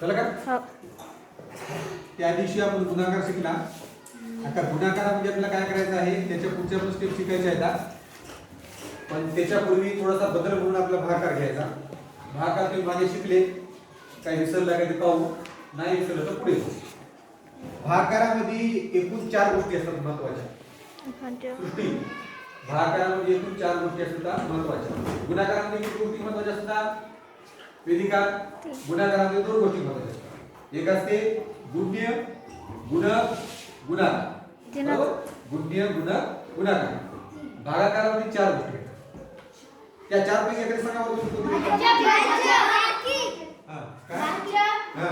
चला का? हो. त्या दिवशी आपण गुणाकार शिकला. आता गुणाकारामध्ये आपल्याला काय करायचं आहे? त्याच्या पुढच्या पण स्टेप शिकायच्या आहेत. पण त्याच्यापूर्वी थोडासा बदल म्हणून आपला भाकार घ्यायचा. भाकार तुम्ही माझे शिकले. काही विसरला ते पाहू. नाही विसरलं तर पुढे. भाकारामध्ये एकूण चार गोष्टी असतात महत्त्वाच्या म्हणजे? सृष्टी. भाकारामध्ये एकूण चार गोष्टी असतात महत्त्वाच्या गुणाकारामध्ये किती गोष्टी महत्त्वाच्या असतात? वेदिका गुणाकारामध्ये दोन गोष्टी महत्त्वाच्या एक असते गुण्य गुण. बरोबर? गुण्य गुण गुणाकार भागाकारामध्ये चार गोष्टी त्या चार पैकी एखादी सांगा बरं तुम्ही? हा? हा. हा.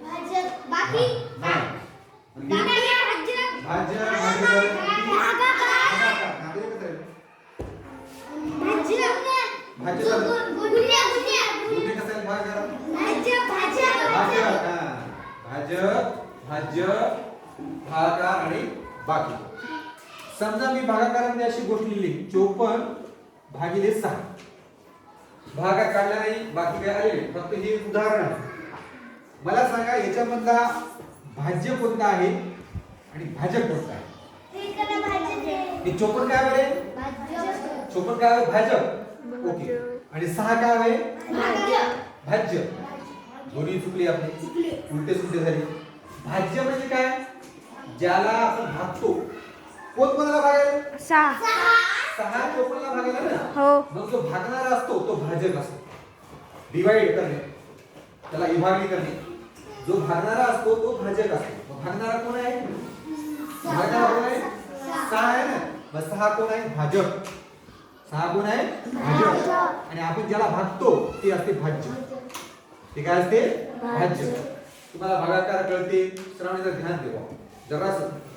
म्हणजे भाज्य. हा, आहे? भाज्य झालं. गुन्हे कसं आहे भागाकार? भाज्य हा. भाज्य भाज्य भागाकार आणि बाकी. समजा मी भागाकारामध्ये अशी गोष्ट लिहिली चोपन्न भागिले सहा. भागाकार काढला नाही बाकी काय आले. फक्त हे उदाहरण आहे. मला सांगा याच्यामधला भाज्य कोणता आहे आणि भाजक कोणता आहे? हे चोपन्न काय बरे? चोपन्न काय आहे? भाजक. ओके. आणि सहा काय आहे? भाज्य. दोन्ही चुकली आपली. उलटे सुलटे झाले. भाज्य म्हणजे काय? ज्याला आपण भागतो कोण कोणाला भागायला सहा. सहा चोपन्नला भागायला ना? हो. मग जो भागणारा असतो तो भाजक असतो. डिवाइड करणे. त्याला विभागणी करणे. जो भागणारा असतो तो भाजक असतो. मग भागणारा कोण आहे? भागणारा कोण आहे? सहा आहे ना? मग सहा कोण आहे? भाजक. सहा कोण आहे? भाजक. आणि आपण ज्याला भागतो ते असते भाज्य. ते काय असते भाज्य तुम्हाला भागाकार कळते श्रावणीचं ध्यान देवा. जरा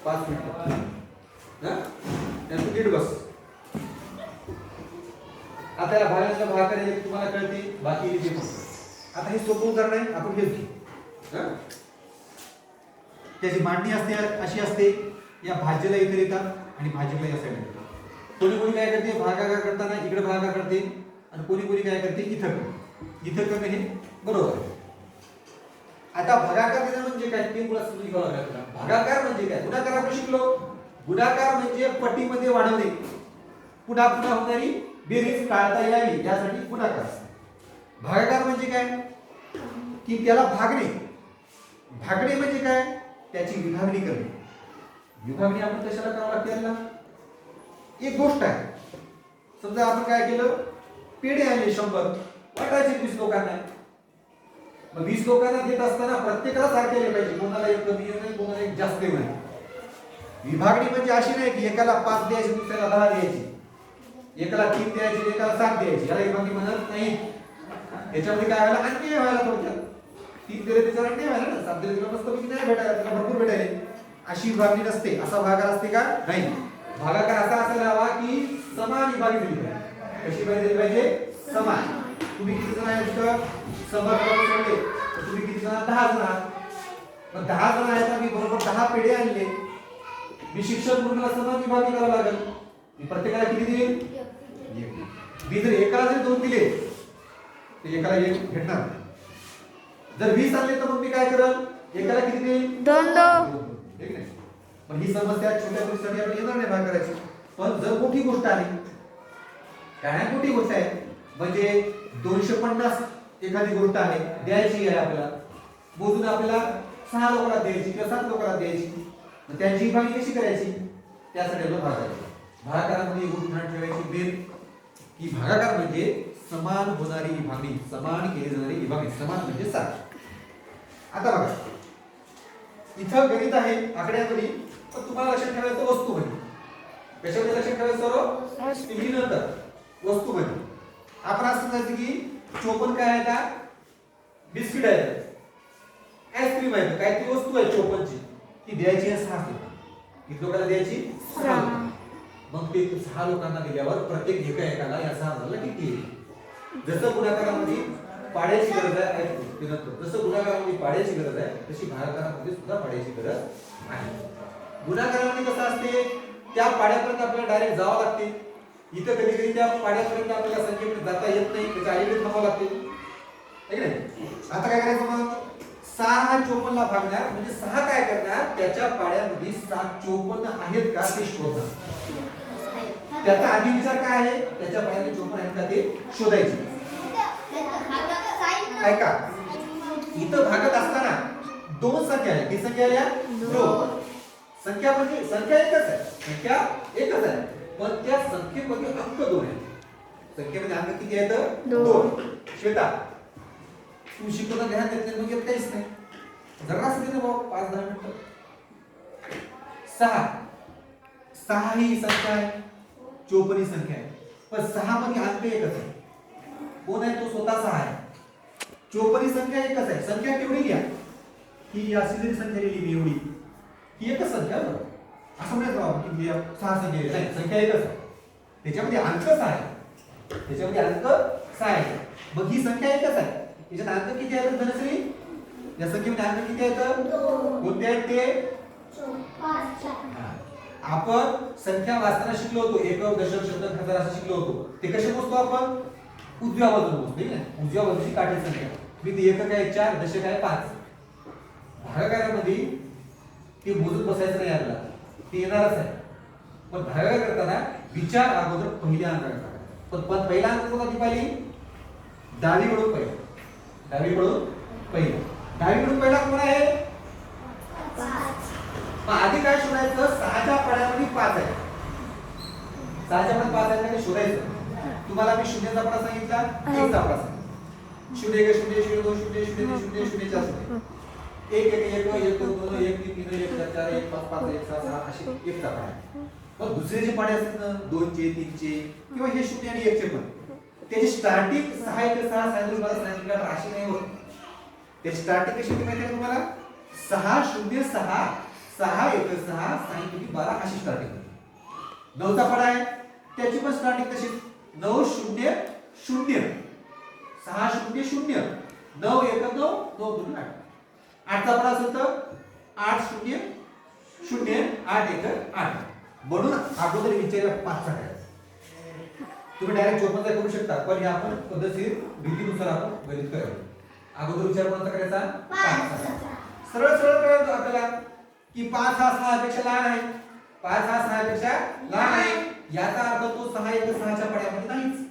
पाच मिनिट. नीट बस. आता या भागाच्या भागाकार तुम्हाला कळते बाकी फक्त आता हे सोपं उदाहरण आहे आपण घेऊ. हं? त्याची मांडणी असते अशी असते या भाज्याला इथे येतात आणि भाजीला या येतात कोणी कोणी काय करते भागाकार करताना इकडे भागाकार करते आणि कोणी कोणी काय करते इथं करते इथं करणे हे बरोबर. आता भागाकार देणं म्हणजे काय? ते मुला समजून घ्यावं लागेल भागाकार म्हणजे काय? गुणाकार आपण शिकलो. गुणाकार म्हणजे पटीमध्ये वाढवणे. पुन्हा पुन्हा होणारी बेरीज टाळता यावी यासाठी गुणाकार. भागाकार म्हणजे काय? की त्याला भागणे. भागणे म्हणजे काय? त्याची विभागणी करणे. विभागणी आपण कशाला करावं लागते याला? एक गोष्ट आहे. समजा आपण काय केलं? पेढे आणले शंभर. वाटायचे वीस लोकांना. मग वीस लोकांना देत असताना प्रत्येकाला सारखे आले पाहिजे. कोणाला एक कमी येऊ नये कोणाला एक जास्त येऊ नये विभागणी म्हणजे अशी नाही की एकाला पाच द्यायची दुसऱ्याला दहा द्यायची. एकाला तीन द्यायची एकाला सात द्यायची. याला विभागणी म्हणत नाही. याच्यामध्ये काय व्हायला? अन्याय व्हायला थोडक्यात. तीन दिले तिचा अन्याय व्हायला ना. सात दिले तिला मस्त पैकी नाही भेटायला तिला भरपूर भेटायले अशी विभागणी नसते. असा भागाकार असते का? नाही. भागाकार असा असायला हवा की समान विभागणी दिली पाहिजे. कशी पाहिजे? पाहिजे समान. तुम्ही किती जण आहेत लोक सोडले तर तुम्ही किती जण दहा जण आहात. मग दहा जण आहेत मी बरोबर दहा पेढे आणले. मी शिक्षक म्हणून समान विभागणी करावं लागेल. मी प्रत्येकाला किती देईल. मी जर एकाला जर दोन दिले तर एकाला एक भेटणार. जर वीस आणले तर मग मी काय करल? एकाला किती देईल? दोन? पण ही समस्या छोट्या गोष्टीसाठी आपण येणार नाही भाग करायची. पण जर मोठी गोष्ट आली काय मोठी गोष्ट आहे म्हणजे दोनशे पन्नास एखादी गोष्ट आहे द्यायची आहे आपल्याला. मोजून आपल्याला सहा लोकांना द्यायची किंवा सात लोकांना द्यायची. त्यांची विभागणी कशी करायची? त्यासाठी आपल्याला भागायची भागाकारामध्ये ध्यान ठेवायची मेन की भागाकार म्हणजे समान होणारी विभागणी समान केली जाणारी विभागणी समान म्हणजे सात. आता बघा. इथं गणित आहे आकड्यामध्ये पण तुम्हाला लक्षात ठेवायचं वस्तू म्हणजे. कशामध्ये लक्षात ठेवायचं सर्व? नंतर वस्तू म्हणजे. आपण असं समजायचं की चोपन काय आहे का बिस्किट आहे आईस्क्रीम आहे काय ती वस्तू आहे चोपनची ती द्यायची आहे सहा लोकांना किती लोकांना द्यायची? सहा. मग ते सहा लोकांना दिल्यावर प्रत्येक एका एकाला या सहा जणांना किती जसं गुणाकारामध्ये पाड्याची गरज आहे जसं गुणाकारामध्ये पाड्याची गरज आहे तशी भागाकारामध्ये सुद्धा पाड्याची गरज आहे. गुणाकारामध्ये कसं असते? त्या पाड्यापर्यंत आपल्याला डायरेक्ट जावं लागते. इथं कधी कधी त्या पाण्यापर्यंत आपल्याला संख्येपर्यंत जाता येत नाही त्याच्या आईकडे थांबावं लागते. नाही? आता काय करायचं मग? सहा हा चोपन्नला भागणार म्हणजे सहा काय करणार? त्याच्या पाड्यामध्ये सात चोपन्न आहेत का? ते शोधणार त्याचा आधी विचार काय आहे? त्याच्या पाड्यामध्ये चोपन्न आहेत का ते शोधायचे. ऐका. इथं भागत असताना दोन संख्या आहेत. किती संख्या आल्या दोन. संख्या म्हणजे संख्या एकच आहे. संख्या एकच आहे. पण त्या संख्येमध्ये अंक दोन आहेत. संख्येमध्ये अंक किती आहेत? दोन. श्वेता तू शिकवता ध्यान देत नाही म्हणजे काहीच नाही. जरा दे ना भाऊ पाच दहा मिनिटं. सहा. सहा ही संख्या आहे. चोपन्न ही संख्या आहे. पण सहा मध्ये अंक एकच आहे. कोण आहे? तो स्वतः सहा आहे. चोपन्न ही संख्या एकच आहे. संख्या केवढी घ्या ही अशी जरी संख्या लिहिली मी एवढी. ही एकच संख्या आहे. बरं. असं म्हणत राहा की सहा संख्या आहेत. नाही संख्या एकच आहे त्याच्यामध्ये अंक सहा आहे त्याच्यामध्ये अंक सहा आहे मग ही संख्या एकच आहे त्याच्यात अंक किती आहेत धनश्री या संख्येमध्ये अंक किती आहेत कोणते आहेत ते आपण संख्या वाचताना शिकलो होतो एकक दशक शतक हजार असं शिकलो होतो ते कसे मोजतो आपण उजव्या बाजूला मोजतो ठीक आहे उजव्या बाजूची काठी संख्या मी ते एकक आहे चार दशक आहे पाच भागाकारामध्ये ते मोजत बसायचं नाही आपल्याला ते येणारच आहे. पण दहाव्या करताना विचार अगोदर पहिल्या अंकाकडे पण पण पहिला अंक कोणता ती पाहिली डावीकडून पहिला. डावीकडून पहिला. डावीकडून पहिला कोण आहे? मग आधी काय शोधायचं? सहाच्या पाण्यामध्ये पाच आहे. सहाच्या पण पाच आहे का शोधायचं. तुम्हाला मी शून्याचा पडा सांगितला? एकचा पडा सांगितला. शून्य एक शून्य शून्य दोन शून्य शून्य तीन शून्य शून्य चार शून्य एक एक एक एक दोन दोन एक तीन तीन एक चार चार एक पाच पाच एक सहा सहा अशी एकचा पाडा आहे. मग दुसरे जे पाडे असतात ना दोनचे तीनचे किंवा हे शून्य आणि एकचे पण त्याची स्टार्टिंग सहा एक सहा सांगितलं मला सांगितलं नाही होत. त्याची स्टार्टिंग कशी होती माहिती आहे तुम्हाला? सहा शून्य सहा सहा एक सहा सांगितली बारा अशी स्टार्टिंग होती. नऊचा पाडा आहे त्याची पण स्टार्टिंग तशी. नऊ शून्य शून्य. सहा शून्य शून्य. नऊ एक नऊ नऊ दोन आठ. आठचा पडा असेल तर आठ शून्य शून्य आठ एक आठ म्हणून अगोदर विचारला पाचचा काय तुम्ही डायरेक्ट चोपन्नचा करू शकता पण हे आपण पद्धतशीर भीतीनुसार आपण गणित करायचं अगोदर विचार कोणाचा करायचा? पाचचा. सरळ सरळ करायचं आपल्याला की पाच हा सहापेक्षा लहान आहे. पाच हा सहापेक्षा लहान आहे. याचा अर्थ तो सहा एक सहाच्या पड्यामध्ये नाहीच.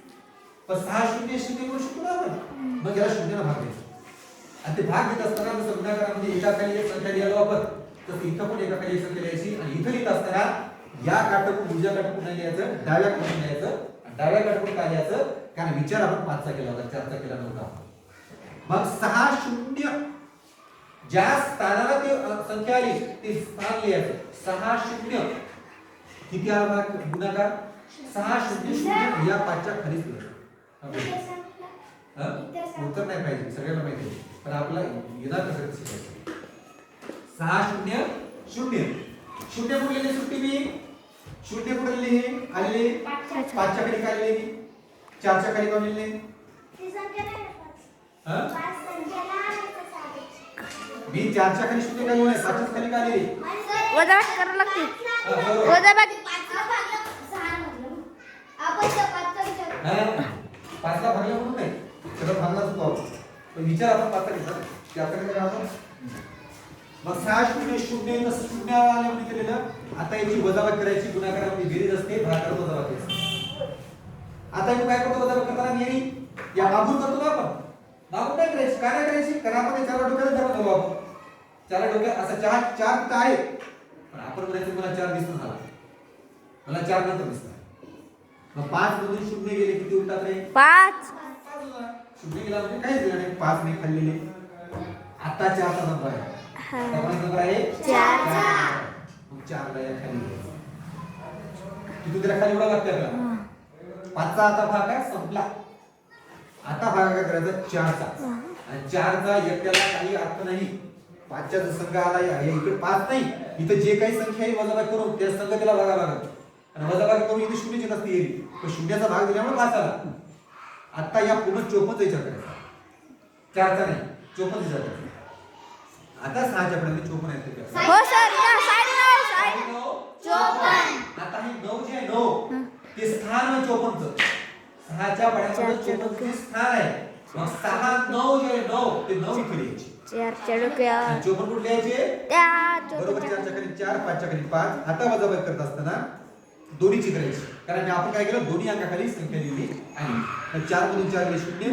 पण सहा शून्य शून्य करू शकतो ना आपण. मग याला शून्य भाग द्यायचा. आणि ते भाग घेत असताना जसं गुणाकारामध्ये एका एक संख्या लिहिलो आपण. तसं इथं पण एकाखाली एक संख्या लिहायची आणि इथं लिहित असताना या काटकून उजव्या काटकून नाही लिहायचं? डाव्या काटाकडून लिहायचं. डाव्या काटकून काय लिहायचं? कारण विचार आपण पाचचा केला होता चारचा केला नव्हता. मग सहा शून्य. ज्या स्थानाला ती संख्या आली ते स्थान लिहायचं. सहा शून्य. किती हा भाग? गुणाकार? सहा शून्य शून्य. या पाचच्या खालीच उत्तर नाही पाहिजे सगळ्यांना माहिती आहे. पण आपला येणार कसं ते शिकायचं सहा शून्य शून्य. शून्य लिहिले सुट्टी मी? शून्य कुठे लिहिले? आलेले पाचच्या खाली काय लिहिले? चारच्या खाली कोण लिहिले? हा? मी चारच्या खाली शून्य काय लिहिले पाचच्या खाली काय लिहिले? वजाबाकी करावं लागते. वजाबाकी पाचला भागला म्हणून नाही. सगळं भागलाच होतो. आपण. पण विचार आपण पातळीचा घेतला त्याचा आपण मग सहा शून्य शून्य तसं शून्य म्हणजे केलेलं आता याची वजाबाकी करायची गुणाकारामध्ये बेरीज असते भागाकार वजाबाकी असते. आता मी काय करतो वजाबाकी करताना नेहमी या मागून करतो ना आपण. मागून काय करायची? काय नाही करायची? कारण आपण चार डोक्याला धरत जाऊ आपण. चार डोक्यात असं चार चार तर आहे पण आपण करायचं मला चार दिसत झाला. मला चार नंतर दिसत मग पाच मधून शून्य गेले किती उरतात रे पाच. शून्य गेला म्हणजे काहीच दिलं नाही पाच नाही खाल्लेले. आता चारचा नंबर आहे. आता कोणाचा नंबर आहे चारचा. मग चारला या खाली. किती त्याला खाली एवढा लागतं आपल्याला पाचचा आता भाग काय संपला. आता भाग काय करायचा चारचा. आणि चारचा एकट्याला काही अर्थ नाही. पाचच्या संघ आला इकडे पाच नाही. इथं जे काही संख्या आहे वजाबाकी करून त्या संघ त्याला भागा लागत आणि वजाबाकी करून इथे शून्य येत असते पण शून्याचा भाग दिल्यामुळे पाच आला. आता या पूर्ण चोपनचा विचार करायचा चारचा नाही? चोपनचा विचार करायचा आता सहाच्या पर्यंत चोपन आहेत ते करा. हो सर. आता हे नऊ जे आहे नऊ. ते स्थान आहे चोपनचं सहाच्या पाड्यामध्ये चोपनचं जे स्थान आहे. मग सहा नऊ जे आहे नऊ ते नऊ इथे लिहायचे चारच्या डोक्यात आणि चोपन्न कुठे लिहायचे त्या बरोबर चोपनच्या चारच्या खाली चार पाचच्या खाली पाच. आता वजाबाकी करत असताना दोन्हीची करायची कारण आपण काय केलं? दोन्ही अंकाखाली संख्या लिहिली आणि चार मधून चार गेले शून्य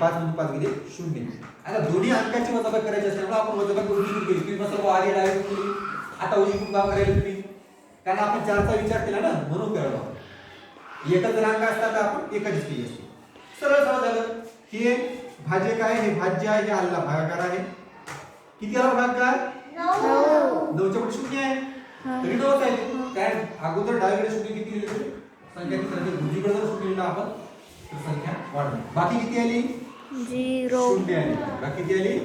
पाच मधून पाच गेले शून्य. आता दोन्ही अंकाची वजाबाकी करायची असल्यामुळे आपण वजाबाकी उजवीकडून केली. तुम्ही सर्व आली डायरेक्ट केली आता उजवीकडून काम करायला तुम्ही. कारण आपण चारचा विचार केला ना म्हणून करायला. एकच जर अंक असता तर आपण एकच केली असती. सरळ सरळ झालं. हे भाज्य काय? हे भाज्य आहे हे हल्ला भागाकार आहे. किती आला भागाकार? नऊ. नऊच्या पुढे शून्य आहे. तरी नवच आहे कारण अगोदर डावीकडे शून्य किती लिहिले? संख्या उजवीकडे जर शून्य लिहिलं आपण संख्या वाढणार बाकी किती आली? झिरो. शून्य आली. बाकी किती आली?